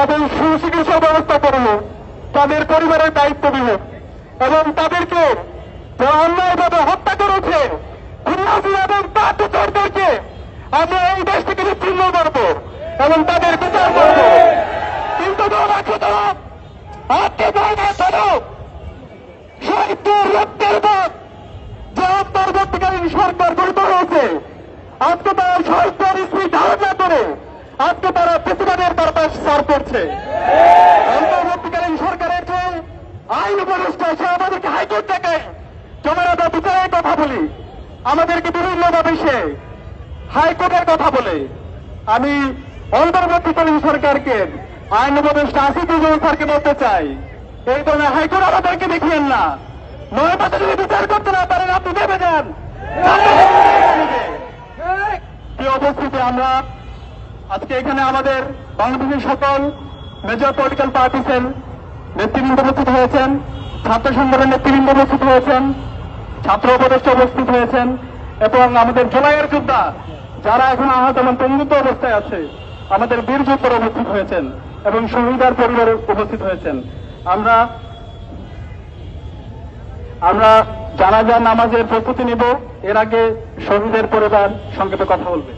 তাদের সুচিকিৎসা ব্যবস্থা করব তাদের পরিবারের দায়িত্ব দিব এবং তাদেরকে যারা অন্যায়ভাবে হত্যা করেছে এবং তার দোষরদেরকে আমরা এই দেশ থেকে বিচ্ছিন্ন করব এবং তাদের বিচার করব। কিন্তু শহীদদের রক্তের পথ যে অন্তর্বর্তীকালীন সরকার গঠিত হয়েছে, আজকে তারা শহীদদের স্ত্রী ধারণা করে আজকে তারা প্রতিবাদের বার্তাস সার করছে। অন্তর্বর্তীকালীন সরকারের যে আইন উপদেষ্টা সে আমাদেরকে হাইকোর্ট থেকে জমা আমরা বিচারের কথা বলি। আমাদেরকে বিভিন্নভাবে সে হাইকোর্টের কথা বলে। আমি অন্তর্বর্তীকালীন সরকারকে আইন উপদেষ্টা আসিফুজ্জামান স্যারকে বলতে চাই এই ধরনের হাইকোর্ট আমাদেরকে দেখিয়েন না। নয় মাসে যদি বিচার করতে না পারেন আপনি দেবে যান। কি অবস্থিতি আমরা আজকে এখানে আমাদের বাংলাদেশের সকল মেজর পলিটিক্যাল পার্টিসের নেতৃবৃন্দ উপস্থিত হয়েছেন, ছাত্র সংগঠনের নেতৃবৃন্দ উপস্থিত হয়েছেন, ছাত্র উপদেষ্টা উপস্থিত হয়েছেন, এবং আমাদের জুলাইয়ের যোদ্ধা যারা এখন আহত এবং পঙ্গুত্ব অবস্থায় আছে, আমাদের বীর যোদ্ধারা উপস্থিত হয়েছেন এবং শহীদার পরিবার উপস্থিত হয়েছেন। আমরা আমরা জানাজা, নামাজের প্রস্তুতি নিব, এর আগে শহীদের পরিবার সংক্ষেপে কথা বলবে।